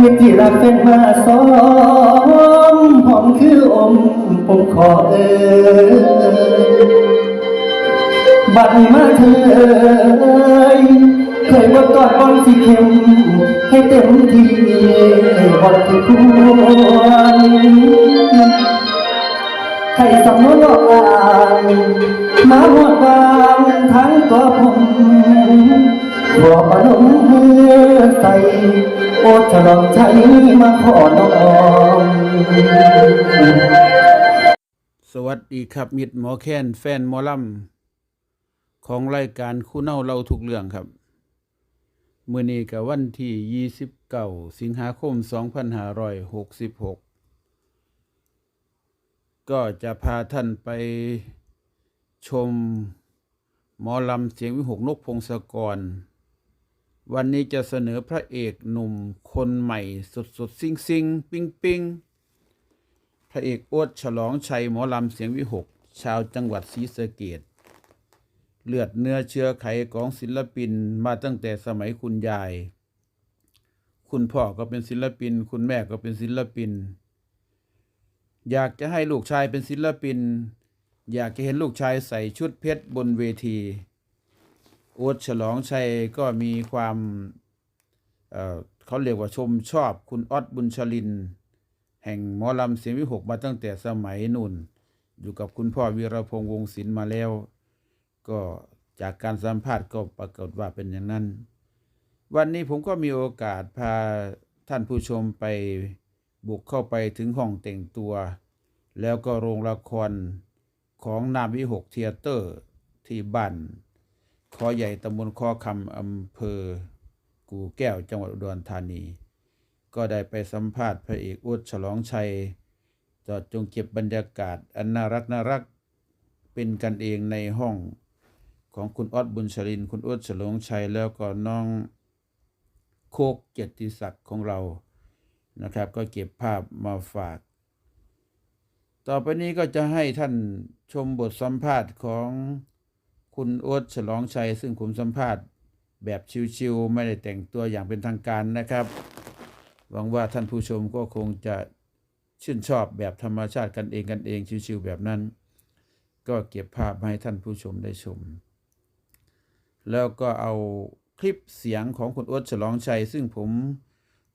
มิตรที่รักเป็นมาซ้อมหอมคืออมผมขอเอ่ยบัดมาเธอเอ่ยเคยว่ากอดบอลสีเข้มให้เต็มที่บอลที่ควร ให้สำนวนอกอ่านมาหดวางทั้งตัวผมขอประนมมือใส่โอฉลองใจมาขอน้องสวัสดีครับ มิดหมอแค้นแฟนหมอลำของรายการคู่เน่าเราทุกเรื่องครับมื่อนี้กับวันที่ 29 สิงหาคม 2566 ก็จะพาท่านไปชมหมอลำเสียงวิหกนกพงศกร วันนี้จะเสนอพระเอกหนุ่มคนใหม่สดสดซิงซิงปิ้งปิ้งพระเอกโอ๊ตฉลองชัยหมอลำเสียงวิหก ชาวจังหวัดศรีสะเกดเลือดเนื้อเชื้อไขของศิลปินมาตั้งแต่สมัยคุณยาย คุณพ่อก็เป็นศิลปิน คุณแม่ก็เป็นศิลปิน อยากจะให้ลูกชายเป็นศิลปิน อยากจะเห็นลูกชายใส่ชุดเพชรบนเวที โอ๊ตฉลองชัยก็มีความเเขาเรียกว่าชมชอบคุณออดบุญชลิน แห่งหมอลำเสียงวิหกมาตั้งแต่สมัยนุ่น อยู่กับคุณพ่อวีรพงษ์วงศิลป์มาแล้ว ก็จากการสัมภาษณ์ก็ปรากฏว่าเป็นอย่างนั้น วันนี้ผมก็มีโอกาสพาท่านผู้ชมไป บุกเข้าไปถึงห้องแต่งตัว แล้วก็โรงละครของนามวิหกเทียเตอร์ที่บ้านคอใหญ่ตำบลคอคำอำเภอ กูแก้วจังหวัดอุดรธานี ก็ได้ไปสัมภาษณ์พระเอกอุดฉลองชัย จอดจงเก็บบรรยากาศอันน่ารักน่ารักเป็นกันเองในห้องของคุณออดบุญชลิน คุณอุดฉลองชัยแล้วก็น้องโคกเกียรติศักดิ์ของเรา นะครับ ก็เก็บภาพมาฝาก ต่อไปนี้ก็จะให้ท่านชมบทสัมภาษณ์ของคุณโอ๊ตฉลองชัย ซึ่งผมสัมภาษณ์แบบชิวๆไม่ได้แต่งตัวอย่างเป็นทางการนะครับ หวังว่าท่านผู้ชมก็คงจะชื่นชอบแบบธรรมชาติกันเองกันเองชิวๆแบบนั้น ก็เก็บภาพมาให้ท่านผู้ชมได้ชม แล้วก็เอาคลิปเสียงของคุณโอ๊ตฉลองชัย ซึ่งผม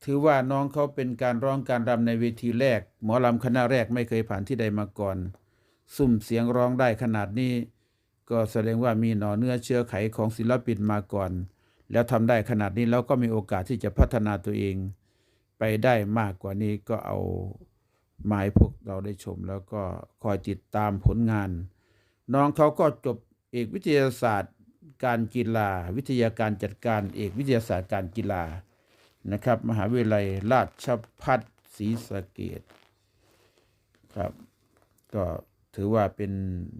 ถือว่าน้องเขาเป็นการร้องการรำในเวทีแรก หมอลำคณะแรกไม่เคยผ่านที่ใดมาก่อนสุ่มเสียงร้องได้ขนาดนี้ ก็แสดงว่ามีหน่อเนื้อเชื้อไขของศิลปินมาก่อน แล้วทำได้ขนาดนี้แล้วก็มีโอกาสที่จะพัฒนาตัวเอง ไปได้มากกว่านี้ก็เอาหมาให้พวกเราได้ชม แล้วก็คอยติดตามผลงาน น้องเขาก็จบเอกวิทยาศาสตร์ การกีฬา วิทยาการจัดการ เอกวิทยาศาสตร์การกีฬา นะครับ มหาวิทยาลัยราชพัฒศรีสะเกดครับ ก็ถือว่าเป็น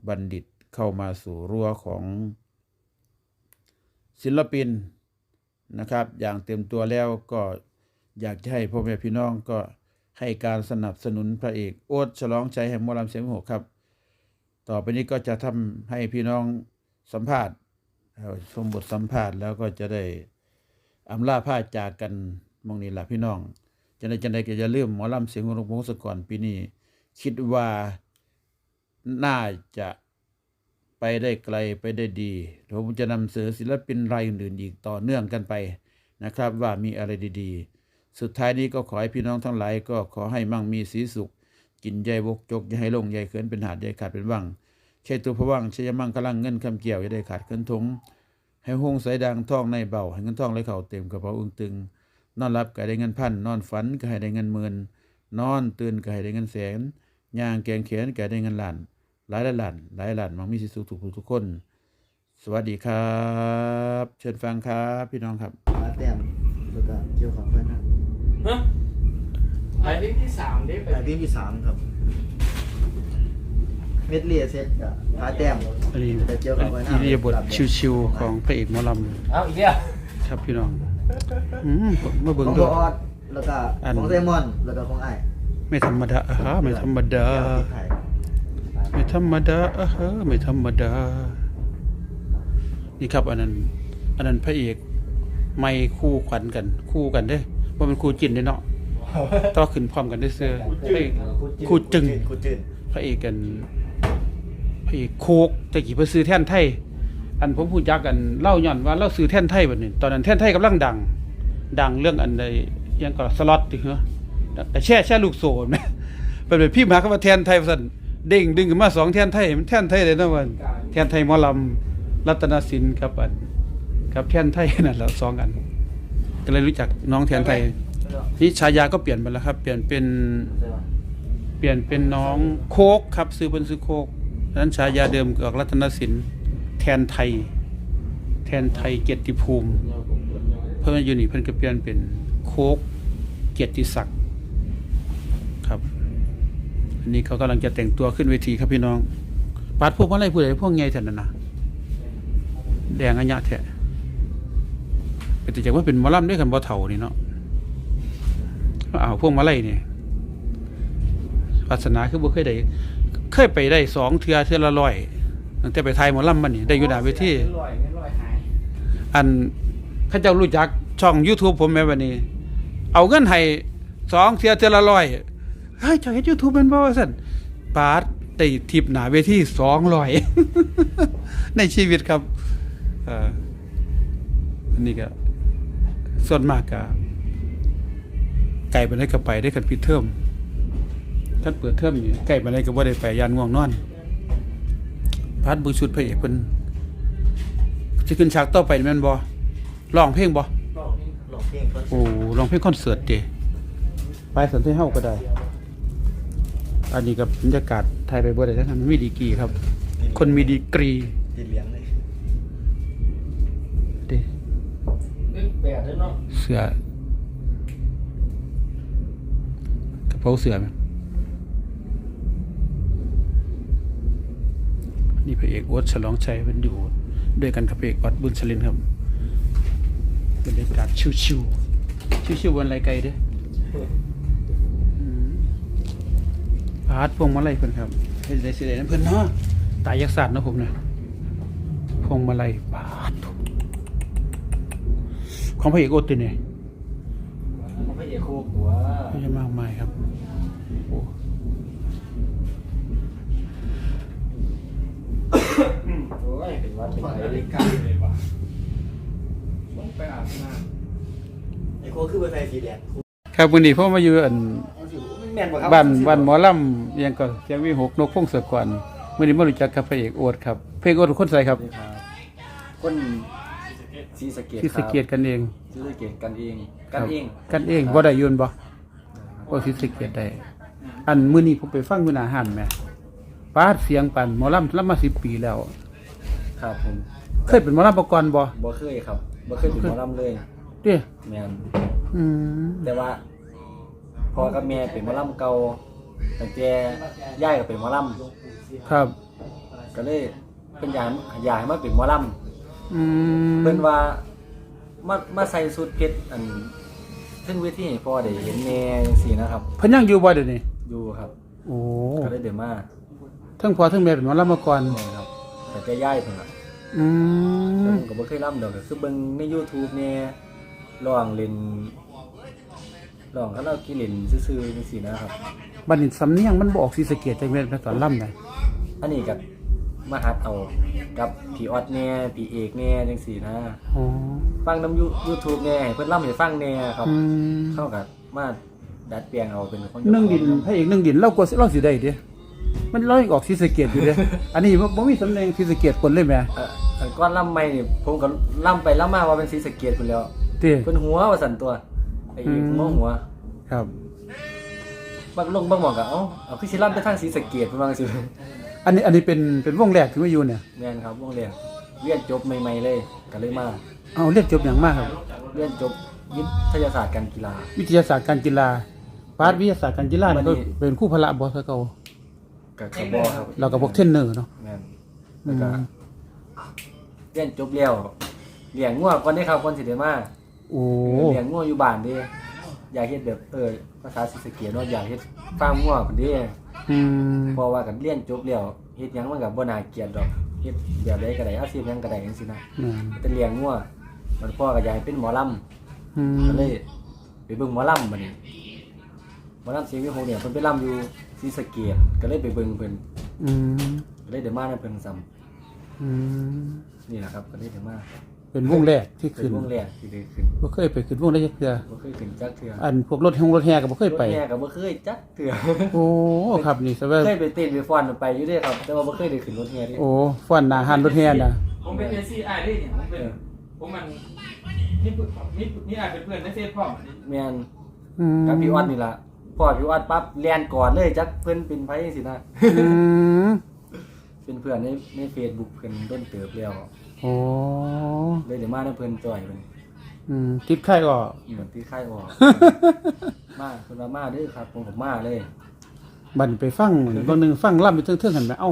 บัณฑิตเข้ามาสู่รั้วของศิลปินนะครับ อย่างเต็มตัวแล้วก็อยากจะให้พ่อแม่พี่น้องก็ให้การสนับสนุนพระเอกโอ๊ตฉลองใจแห่งมอลำเสียงหกครับ ต่อไปนี้ก็จะทำให้พี่น้องสัมภาษณ์ชมบทสัมภาษณ์แล้วก็จะได้ อำลาผ้าจากกันมองนี้ล่ะพี่น้องจะได้จะได้ก็จะเริ่าลืมหมอลำเสียงของหลวงพ่อสกรปีนี้คิดว่าน่าจะไปได้ไกลไปได้ดีผมจะนำเสนอศิลปินรายอื่นๆอีกต่อเนื่องกันไปนะครับ ว่ามีอะไรดีๆ สุดท้ายนี้ก็ขอให้พี่น้องทั้งหลายก็ขอให้มั่งมีสีสุข กินใยบกจกอย่าให้ลงใยเขินเป็นหาดใยขาดเป็นว่างใช่ตัวพะว่างใช่ยมั่งกำลังเงินคำเกี่ยวอย่าได้ขาดเขินทง ให้หงสายดังท่องในเบาให้เงินท่องไหลเข่าเต็มกระเป๋าอึงตึง นอนรับก็ให้ได้เงินพันนอนฝันก็ให้ได้เงินหมื่นนอนตื่นก็ให้ได้เงินแสนย่างแกงเขียนก็ให้ได้เงินล้านหลายล้านหลายล้านมังมีสิสุขทุกผู้ทุกคน สวัสดีครับ เชิญฟังครับ พี่น้องครับมาแต้มแล้วก็เกี่ยวของเพื่อนนะฮะไอ้ที่ที่สามได้ไปแต่ที่ที่สามครับเม็ดเลียเซ็ตกับพาแต้มอันนี้แต่เกี่ยวกับเพื่อนอิริยาบถชิวๆของพระเอกหมอลเอาอีกแล้วำครับพี่น้องอืมมาขเบิ่งองดูโบออดแล้วก็อัน ของไซมอนแล้วก็ของไอ้ไม่ธรรมดาอะฮะไม่ธรรมดา แก้วที่ไข่ไม่ธรรมดาอะฮะไม่ธรรมดานนี่ครับอันนั้น อันนั้นพระเอกไม่คู่ขวัญกัน คู่กันเด้ว่าเป็นคู่จินเด้เนาะต่อขึ้นพร้อมกันได้เสื้อพระเอกคู่จึงคู่จืดพระเอกกัน พระเอกโคกแต่กี่เพิ่นซื้อแท่นไทย อันผมพูดจักกันเล่าย้อนว่าเราซื้อแท่นไทยบัดนี้ตอนนั้นแท่นไทยกำลังดัง ดังเรื่องอันใดยังก็สล็อตติเหรอแต่แช่แช่ลูกโซ่แม่เป็นแบบพี่มาเข้ามาแทนไทยว่าซั่นเด้งดึงขึ้นมาสองแท่นไทยมันแท่นไทยเลยนะวันแท่นไทยหมอลำรัตนศิลป์ครับอันครับแท่นไทยนั่นแหละสองอันก็เลยรู้จักน้องแทนไทยนี่ฉายาก็เปลี่ยนไปแล้วครับ เปลี่ยนเป็นเปลี่ยนเป็นน้องโคกครับ ซื้อเป็นซื้อโคก นั้นฉายาเดิมกับรัตนศิลป์แทนไทย แทนไทยเกียรติภูมิ เพิ่นยูนี่เพิ่นก็เปลี่ยนเป็นโคกเกียรติศักดิ์ครับ อันนี้เขากำลังจะแต่งตัวขึ้นเวทีครับพี่น้องปาดพวกอะไรผู้ใดพวกไงแท่นนนนะแดงอัญญะแท้เป็นแต่จากว่าเป็นมอลำด้วยกันบ่เถ่านี่เนาะอ้าวพวกมาไล่เนี่ยศาสนาคือบ่เคยได้ เคยไปได้สองเทือเทือละร้อยตั้งแต่ไปไทยหมอลำมันนี่ได้อยู่หน้าเวทีลอยไม่ลอยหายอันเข้าเจ้ารู้จักช่อง YouTube ผมแม่วันนี้ เอาเงินให้สองเทียเทียละร้อยเฮ้ยเจ้าเฮ็ด YouTube เป็นบ่ว่าซั่นปาดได้ทิปหน้าเวที200ในชีวิตครับเอ่ออันนี้ก็ส่วนมากก็ไก่ไปได้ก็ไปได้กันปิดเทอม ท่านเปิดเทอมอยู่ไก่ไปได้ก็บ่ได้ไปยานง่วงนอนพาดบือชุดพระเอกเพิ่นสิขึ้นฉากต่อไปนี่แม่นบ่ร้องเพลงบ่หลอกเพลงโอ้ร้องเพลงคอนเสิร์ตเด้ไปสันติเฮาก็ได้ อันนี้กับบรรยากาศไทยไปบ่ได้ทั้งนั้นมันมีดีกรีครับ คนมีดีกรีติดเหรียญเลยเด้เล่นแปดเลยเนาะเสื้อกระเป๋าเสื้อแม่น นี่พระเอกโอ๊ตฉลองชัยเป็นอยู่ด้วยกันกับพระเอกออดบุญชลินครับบรรยากาศชิวๆชิวๆวันไรไกลเด้ออืมพาดพวงมาลัยเพิ่นครับเฮ็ดได้สิได้นํเพิ่นเนาะตายยักษ์ศาสตร์เนาะผมนะพวงมาลัยปาดของพระเอกโอติเนี่ยพระเอกโคกหัวไม่ใช่มากมายครับ ยเป็นวัดเป็นอะไรเลยกันเลยว่ะต้องไปอาบน้ำไอ้โคคือเป็นไฟสีแดงครับวันนี้พ่อมาอยู่อันแม่นบ่ครับบ้านบ้านหมอลำอิหยังก็เสียงวิหกนกพงศกรมื้อนี้มารู้จักกับพระเอกโอดครับพระเอกโอดเป็นคนใส่ครับคนซีสะเกตที่สะเกียดกันเองซีสะเกตกันเองครักับนเอง กันเองบ่ได้ยืนบ่โอ้สิสะเกียดได้อันมื้อนี้ผมไปฟังอยู่หน้าห้านแหม่ปาดเสียงปั่นหมอลำลำมา10ปีแล้ว ครับผมเคยเป็นหมอลำประกรณ์บ่บ่เคยครับบ่เคยเป็นหมอลำเลยเด้แม่นอืมแต่ว่าพ่อกับแม่เป็นหมอลำเก่าแต่แกย่ายก็เป็นหมอลครับำก็เลยเป็นอยากอยากให้มาเป็นหมอลอืมำเพิ่นว่ามามาใส่สุดเพชรอันซึ่งเวทีให้พ่อได้เห็นแม่จังซี่นะครับ เพิ่นยังอยู่บ่เดี๋ยวนี้อยู่ครับโอ้ก็เลยเดินมาทั้งพ่อทั้งแม่เป็นหมอลำมาก่อนแม่ครับแต่แกย่ายเพิ่นน่ะ อืแต่มผมก็บ่เคยร่ำดอกก็คือเบิ่งใน YouTube แหน่ร้องเล่นร้องคาราโอเกะเล่นซื่อๆจังซี่นะครับ บัดนี้สำเนียงมันบ่ออกสิสะเกียดจังแม่นตอนลำได้อันนี้ก็มาหัดเอากับพี่ออดแหน่พี่เอกแหน่จังซี่นะ อ๋อฟังนำ YouTube แหน่ให้เพิ่นร่ำให้ฟังแหน่ครับ อืมเข้ากับมาดัดแปลงเอาเป็นของนึ่งดินพระเอกนึ่งดินเราก็เราสิได้เด้ มันเรายังออกสิสะเกียดอยู่เด้อันนี้บ่บ่มีสำเนียงสิสะเกียดคนเลยแหม่เอ่ออันก้อนล่ำใหม่นี่ผมก็ล่ำไปล่ำมาว่าเป็นสีสะเกตพุ่นแล้วเด้เพิ่นหัวว่าสั่นตัวไอ้เอกอืมมองหัวครับ บางลงบางหมองก็เอ้าเอาคือสิล่ำไปทางสีสะเกตเพิ่นว่าจังซี่อันนี้อันนี้เป็นเป็นวงแรกที่มาอยู่เนี่ย แม่นครับวงเรียนเรียนจบใหม่ๆเลยก็เลยมาเอาเรียนจบอย่างมากครับ เรียนจบวิทยาศาสตร์การกีฬา วิทยาศาสตร์การกีฬาปาดวิทยาศาสตร์การกีฬานี่ก็วันนี้เป็นครู่พละบ่ซะเก่า กับคาร์บอครับเราก็พวกเทรนเนอร์เนาะแม่นอืแล้วก็มเรียนจบแล้วเลี้ยงงัวก่อนได้ครับก่อนสิได้มาโอ้เลี้ยงงัวอยู่บ้านเด้อยากเฮ็ดแบบเออภาษาศรีสะเกษเนาะอยากเฮ็ดฟาร์มงัวพุ่นเด้อืมเพราะว่ากันเรียนจบแล้วเฮ็ดหยังมันก็บ่น่าเกลียดดอกเฮ็ดแบบใดก็ได้อาชีพหยังก็ได้จังซี่นะอืมแต่เลี้ยงงัวมันพ่อก็อยากให้เป็นหมอลำอืมก็เลยไปเบิ่งหมอลำบัดนี้หมอลำเสียงวิโฮเนี่ยเพิ่นไปลำอยู่ ศรีสะเกษก็เลยไปเบิ่งเพิ่นอืมก็เลยได้มานํเพิ่นซ้ำอืมนี่แหละครับก็เลยได้มาเป็นวงแรกที่เป็นขึ้นวงแรกที่ได้ขึ้นบ่เคยไปขึ้นวงได้จักเทื่อบ่เคยขึ้นจักเทื่ออันพวกรถแฮงรถแฮก็บ่เคยไปรถแห่ก็บ่เคยจักเทื่อโอ้ครับนี่ซะว่าเคยไปเต้นไปฟ้อนไปอยู่เด้ครับ แต่ว่าบ่เคยได้ขึ้นรถแห่เด้ โอ้ฟ้อนหน้าหันรถแฮน่ะผมเป็นเอซีไอได้เนี่ยผมเป็นผมมันนี่เพื่อนนี่นี่อาจเป็นเพื่อนในเฟซพ่อม แม่นอืมกับพี่ออดนี่ล่ะ พอพี่ออดปั๊บแล่นก่อนเลยจักเพิ่นเป็นไผจังซี่นะ อืมเป็นเพื่อนในใน Facebook เพิ่นต้นเติบแล้วโอ้เลยได้มานํเพิ่นจ่อยเพิ่นอืมติดไข่ก็ เหมือนที่ค่ายออก มาเพิ่นว่ามาเด้อครับผมก็มาเลยบัดนไปฟังบางหนึงฟังล่ำไปเทิงๆหั่นแหมเอ้า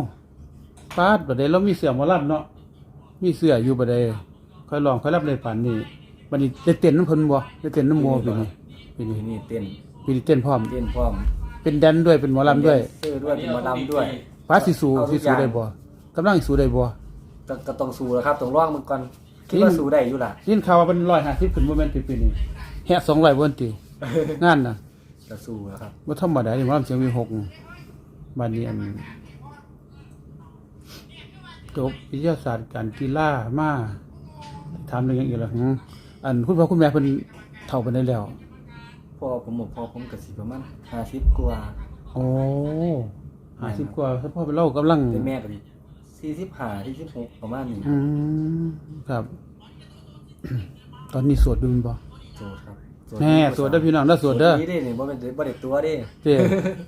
ปาดบัดใดเรามีเสื้อหมอลำเนาะมีเสื้ออยู่บัดใดค่อยลองค่อยรับเลยปานนี้บัดนี้ได้เต้นน้ำเพิ่นบ่ได้เต้นน้ำหมอปีนี้ปีนี้ทีนี่เต้น ปีนี้เต้นพร้อมเต้นพร้อมเป็นแดนด้วยเป็นหมอลำด้วยเสื้อด้วยเป็นหมอลำด้วยป้าสิสูเอาทุสิกอสูย่าง ได้บ่กำลังสิสูได้บ่ก็ก็ต้องสู้แล้วครับต้องร้องมันก่อนคิดว่าสู้ได้อยู่ล่ะยินข่าวว่าเป็น150ขึ้นบ่แม่นติปีนี้แฮะ200บ่นติงานน่ะก็สู้แล้วครับบ่ธรรมดานี่หมอลำเสียงมีหกบัดนี้อันจบวิทยาศาสตร์การกีฬามาถามเรื่องอย่างอื่นล่ะหึอันคุณพ่อคุณแม่เพิ่นเฒ่าปานใดแล้ว พอผมบอกพอผมก็สิประมาณ50กว่าโอ้50กว่าถ้าพ่อเป็นเรากำลังแต่แม่ก็สิ45 46ประมาณนี้อืมครับ ตอนนี้โสวดดูแมันบ่โสดครับแน่โสวดเด้อพี่น้องเด้อโสวดเด้อนี่เด้นี่บ่เป็นบ่ได้ตัวเด้เจ้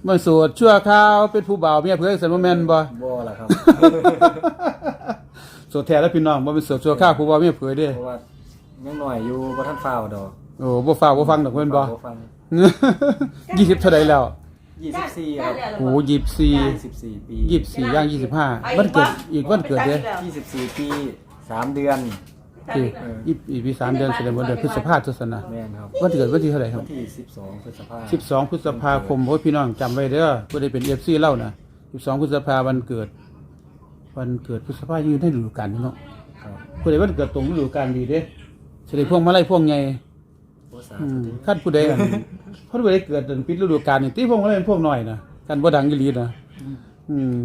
มันโสวดชั่วคราวเป็นผู้บ่าวเมียเพื่อนสันบ่แม่นบ่บ่ล่ะครับโสวดแท้แล้วพี่น้องบ่เป็นโสวดชั่วคราวผู้บ่าวเมียเพื่อนเด้เพราะว่ายังน้อยอยู่บ่ทันฟ้าวดอก โอ้บ่ฟ้าวบ่ฟังดอกเพิ่นบ่บ่ฟัง20เท่าใดแล้ว24ครับโอ้24 24ปี24ย่าง25วันเกิดอีกวันเกิดเด้24ปี3เดือนที่อีกอีกปี3เดือนแสดงว่าเดือนพฤษภาคมศาสนาแม่นครับวันเกิดวันที่เท่าไหร่ครัวันบที่12พฤษภาคม12 พฤษภาคมโอ้ยพี่น้องจำไว้เด้อบ่ได้เป็น FC เล่านะ12 พฤษภาวันเกิด วันเกิดพฤษภาอยู่ในฤดูกาลนี่เนาะครับผู้ใดวันเกิดตรงฤดูกาลดีเด้สิได้พวงมาลัยพวงใหญ่โอ้ สาอืธุมเด้อคันผู้ใดอันเพราะผู้ใดเกิดเดือนปิดฤดูกาลนี่ตีพวงมาลัยเป็นพวงน้อยนะกันบ่ดังอีหลีนะอืม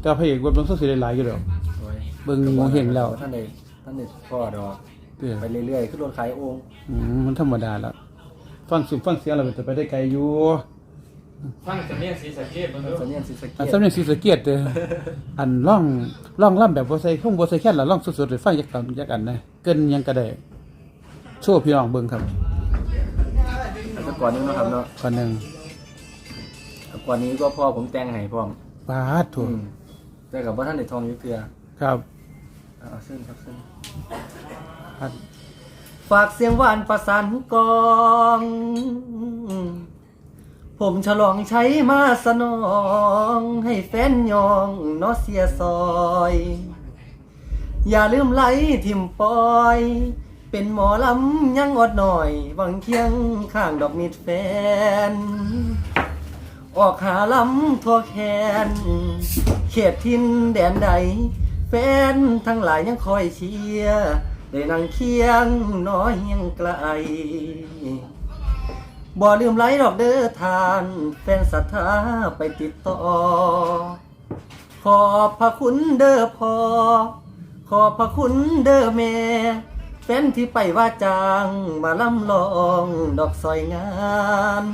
แต่พระเอกว่ามันสิได้หลายอยู่ดอก โอ้ยเบิ่งหมองเห็นแล้ว ท่านใดท่านใดพ่อดอกเด้อไปเรื่อยๆขึ้นรถขายโอ่งอืมมันธรรมดาแล้วฟังเสิฟังเสียงแล้วมันจะไปได้ไกลอยู่ฟังสำเนียงสีสะเกดมันสัญญาณสิสะเกอันตสำเนียงศรีสะเกียดเด้ออันร้องร้องล่ำแบบบ่ใส่คงบ่ใส่แค่นล่ะร้องสดๆให้ฟังจักตอนจักอันนะเกินหยังก็ได้โชว์พี่น้องเบิ่งครับแต่ ก่อนนี้เนาะครับเนาะก่อนหนึงแต่ก่อนนี้ก็พ่อผมแต่งให้พร้อมปาดโถูอืมแต่กับว่าท่านได้ทองอยู่เทื่อครับเอาเส้นครับเส้นปาดฝากเสียงหวานประสานกอง ผมฉลองใช้มาสนอง ให้แฟนยองเนอเสียซอย อย่าลืมไหลทิมปอย เป็นหมอลำยังอดหน่อยหวังเคียงข้างดอกมิดแฟน ออกหาลำทั่วแคนเขตทินแดนใด แฟนทั้งหลายยังคอยเชียร์ได้นั่งเคียงน้อยยังไกลบ่ลืมไหลดอกเด้อทานแฟนศรัทธาไปติดต่อ ขอบพระคุณเด้อพ่อขอบพระคุณเด้อแม่ แฟนที่ไปว่าจางมาล่ำลองดอกซอยงาน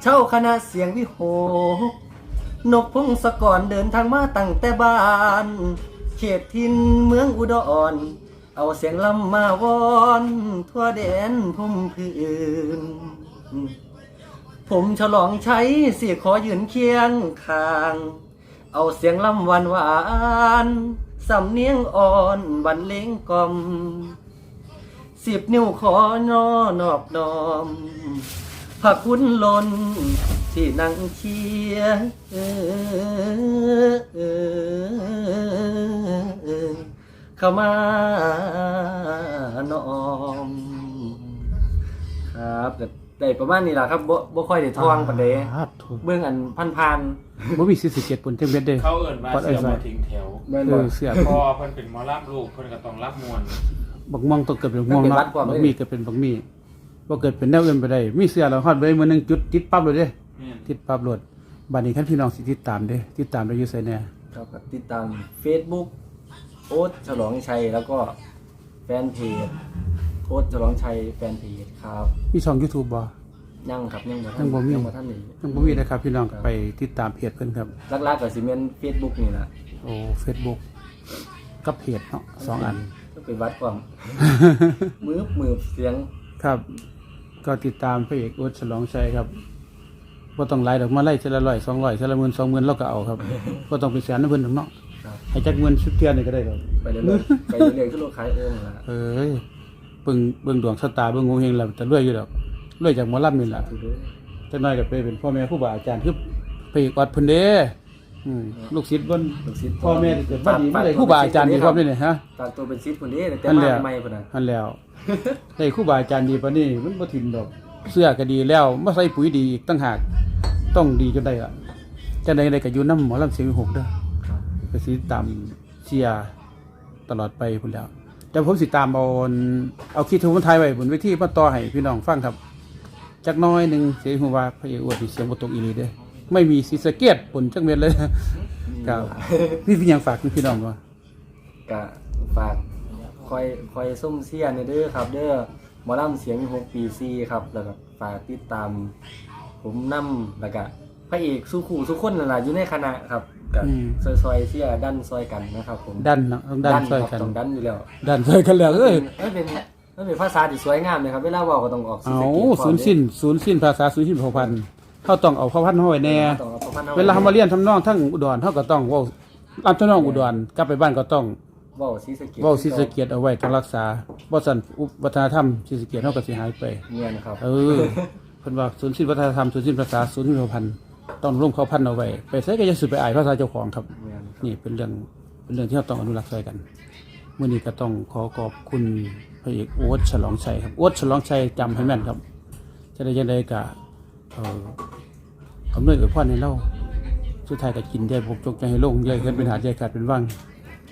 เช่าคณะเสียงวิโหกนกพงศกรเดินทางมาตั้งแต่บ้าน เขตทินเมืองอุดร เอาเสียงลำมาวอน ทั่วแดนพุ่มพื้น ผมฉลองใช้เสียขอยืนเคียงข้าง เอาเสียงลำหวานหวาน สำเนียงอ่อนบรรเลงกลมสิบนิ้วขอนอนอบนอมผักคุณลนที่นั่งเชียเออเออเออเข้ามานอม ครับก็ได้ประมาณนี้ล่ะครับบ่บ่ค่อยได้ทวงปานใดอ่าถูกเบื้องอันพันบ่มีสิสิเจ็ดปุ่นจังเบ็ดเด้ เขาเอิ้นว่าเสือบ่ทิ้งแถวๆแม่นเอบ่ อเสื้อพอเพิ่นเป็นหมอรับลูกเพิ่นก็ต้องรับมวลบักม่วงต้องเกิดเป็นบักม่วงมันเป็นเนาะวัดความ บักเลยมีเกิดเป็นบักมีบ่เกิดเป็นแนวอื่นไปได้ มีเสื้อแล้วฮอดไปมื้อหนึงจุดติดปั๊บเลยเด้แม่น ติดปั๊บโหลดบัดนี้คันพี่น้องสิติดตามเด้ ติดตามได้อยู่ไสแน่ ครับก็ติดตาม Facebook โอ๊ตฉลองชัยแล้วก็แฟนเพจ โอ๊ตฉลองชัยแฟนเพจครับมีช่อง YouTube บ่ ยังครับยังบ่ทัยังบ่มียังบ่ทันนี่ยังบ่มีนะครับพี่น้องไปติดตามเพจเพิ่นครับหลักๆก็สิแม่น Facebook นี่ล่ะโอ้ Facebook กับเพจเนาะสองอัน ก็ไปวัดความ มือมือเสียงครับ ก็ติดตามพระเอกอุดฉลองชัยครับบ่ต้องไล่ดอกมาไล่เทละร้อยสองร้อยเทละหมื่นสองหมื่นเราก็เอาครับบ่ต้องไปแสนนะเพิ่นดอกเนาะครับให้จักหมื่นสุดเทียนนี่ก็ได้ดอกไปเรื่อยๆไปเรื่อยๆคือโลกขายโอ่งล่ะเอ้ย เบิ่งเบิ่งดวงชะตาเบิ่งงูเฮงแล้วจะรวยอยู่ดอกรวยจากหมอลำนี่ล่ะคือเด้อจักหน่อยก็ไปเป็นพ่อแม่ครูบาอาจารย์คือพระเอกวัดเพิ่นเด้อืมลูกศิษย์เพิ่นลูกศิษย์พ่อแม่ที่เกิดมาดีมาได้ครูบาอาจารย์ดีพร้อมนี่นี่ฮะฝากตัวเป็นศิษย์คนนี้แต่นั่นมาแหละใหม่พุ่นน่ะนั่นแล้วได้ครูบาอาจารย์ดีปานนี้มันบ่ถิ่มดอก เสื้อก็ดีแล้วมาใส่ปุ๋ยดีอีกตั้งหากต้องดีจนได้ล่ะจังได๋ได้ก็อยู่นำหมอลำเสียงวิหกเด้อครับก็สิตามเชียร์ตลอดไปพุ่นแล้ว แต่ผมสิตามเอาเอาคลิปที่ผมถ่ายไว้บนเวทีมาต่อให้พี่น้องฟังครับจักน้อยหนึ่งเสียงฮู้ว่าพระเอกอวดผีเสียงบ่ตกอีหลีเด้ไม่มีสีสะเกียดปนจักเม็ดเลยครับพี่พี่ยังฝากพี่น้องบ่ก็ฝากคอยคอยส้มเสียนเด้อครับเด้อหมอลำเสียงหกปีซีครับแล้วก็ฝากติดตาม ผมนำแล้วก็พระเอกสู้คู่สู้คนนั่นแหละอยู่ในคณะครับ กับอืมซอยซอยๆเสียดันซอยกันนะครับผมดันเนาะต้องดันช่วยคกัรับนต้องดันอยู่แล้วดันช่วยกันแล้วเอ้ยเอ้ยเป็นเอ้ยเป็นภาษาที่สวยงามเลยครับเวลาเว้าก็ต้องออกสีเอาสะเกดศูนย์สิ้นศูนย์สิ้นภาษาศูนย์สิ้นเผ่าพันธุ์เขาต้องเอาเผ่าพันธุ์มาไว้แน่ ต้องเอาพระพันธุ์อเวลาเขามาเรียนทำนองทั้งอุดรเขาก็ต้องเว่าลำทำนองอุดรกลับไปบ้านก็ต้องเว้าสีสะเกดเว่าศรีสะเกียดเอาไว้ต้องรักษาบ่สันอุวัฒนธรรมศรีสะเกียดเขาก็สิหายไปเงียนครับ เออเพิ่นว่าศูนย์สิ้นวัฒนธรรมศูนย์สิ้นภาษาศูนย์สิ้นเผ่าพันธุ์ ต้องร่วมเขาพันธุ์เอาไว้ไปใส่ก็จะสุดไปอายภาษาเจ้าของครับเงียนครับ นี่เป็นเรื่องเป็นเรื่องที่เราต้องอนุรักษ์ไว้กันเมื่อนี้ก็ต้องขอขอบคุณพระเอกโอ๊ตฉลองชัยครับโอ๊ตฉลองชัยจำให้แม่นครับ จะได้ยังไงกะเออคำนวยกับพ่อในเล่าสุดท้ายก็กินยายพกจกใจให้ลงยายเกินเป็นหาดยายขาดเป็นว่าง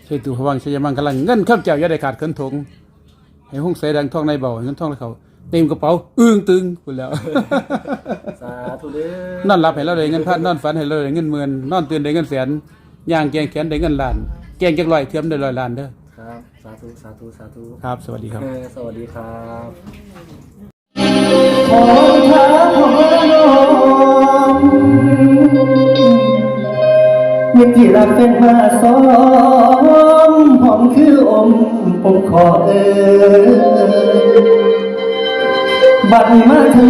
ใช้ตัวพวังใช้ยามังกำลังเงินข้ามเจ้ายาได้ขาดเขินถงให้ห้องใส่ดังท่องในเบาให้เงินท่องในเขา เต็มกระเป๋าอึ้งตึงคุณแล้ว สาธุเด้อนอนหลับให้เราได้เงินพันนอนฝันให้เราได้เงินหมื่นนอนตื่นได้เงินแสนย่างแกงแขนได้เงินล้าน แกงจักร้อยเทียมได้ร้อยล้านเด้อครับ สาธุ สาธุ สาธุครับ สวัสดีครับ เออสวัสดีครับขอท้าขอน้อมมิตรที่รักเป็นมาซ้อมผมคืออม ผมขอเอ่ย บัดนี้มาเธอ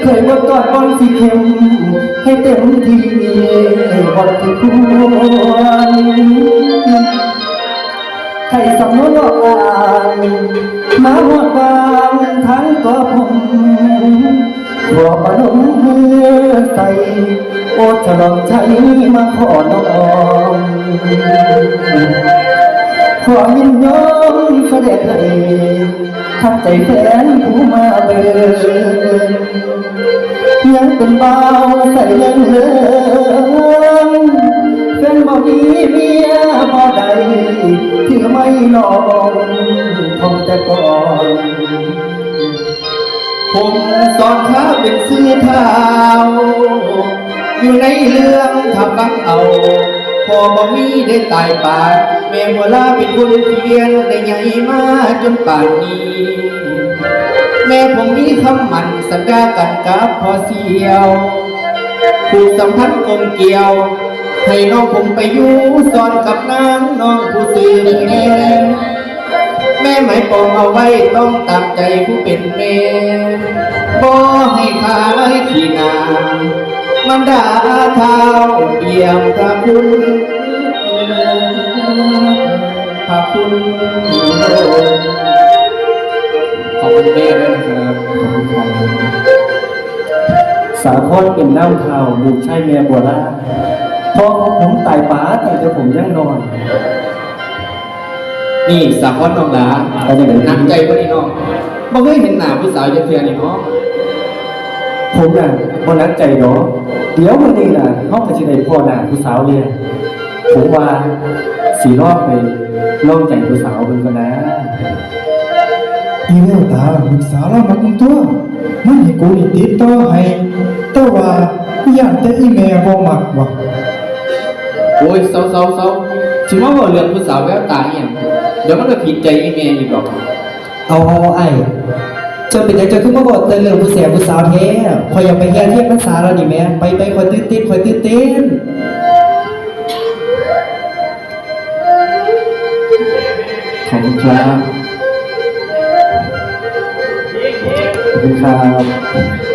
เคยว่ากอดบอลสีเข้มให้เต็มที่บอลที่ควรให้สำนวนออกอ่านมาหมดบางทั้งก็ผมขอประนมมือใส่โอฉลองใจมาขอน้อม ขอยินยอมเสด็จเลยทักใจแฟนผู้มาเบินยังเป็นเบาใส่เลื่องเลื่องแฟนบ่มีเมียบ่ใดถือไม่ลองทองแต่ก่อนผมสอนข้าเป็นซื้อเท้าอยู่ในเรื่องถ้าฟังเอา พอบ่มีได้ตายปาก แม่หัวลาเป็นคนเพียนได้ใหญ่มาจนป่านนี้ แม่ผมมีคำมันสัญญากันกับพอเสียวผูกสัมพันธ์กลมเกี่ยว ให้น้องผมไปอยู่สอนกับนางน้องผู้ซื้อแม่แม่หมายปองเอาไว้ต้องตามใจผู้เป็นแม่บ่ให้ขายขี้หนามันด่าเท้าเยี่ยมพระคุณ พระคุณขอบคุณแม่ด้วยนะครับขอบคุณครับสาคอนเป็นน้ำเท้าบุกใช่แม่บัวล่าพอของผมตายป๋าแต่เดี๋ยวผมยังนอน นี่สามวันน้องหลาเราจะเป็นนักใจก็นี่น้องบ่เคยเห็นหน้าผู้สาวจักเทื่อนี่เนาะผมน่ะบ่นักใจดอกเดี๋ยววันนี้น่ะเฮาก็สิได้พ่อหน้าผู้สาวเรียนผมว่าสีรอบไป ลองใจผู้สาวเบิ่งก่อนนะอีเวลตาลูกสาวเรามาคุมตัวมันให้กูนี่ติดต่อให้แต่ว่าย่านแต่อีแม่บ่มักว่ะโอ้ยเศร้าๆๆสิมาเว้าเรื่องผู้สาวแววตาอีหยังเดี๋ยวมันก็ผิดใจอีแม่อีกดอกเอาเอาไอ้เจะเป็นยังจะขึ้นมาบอกแต่เรื่องผู้เสียผู้สาวแท้คอยอยากไปแย่เทียบภาษาเราดิแม่ไปไปคอยตื่นเต้นคอยตื่นเต้น ขอบ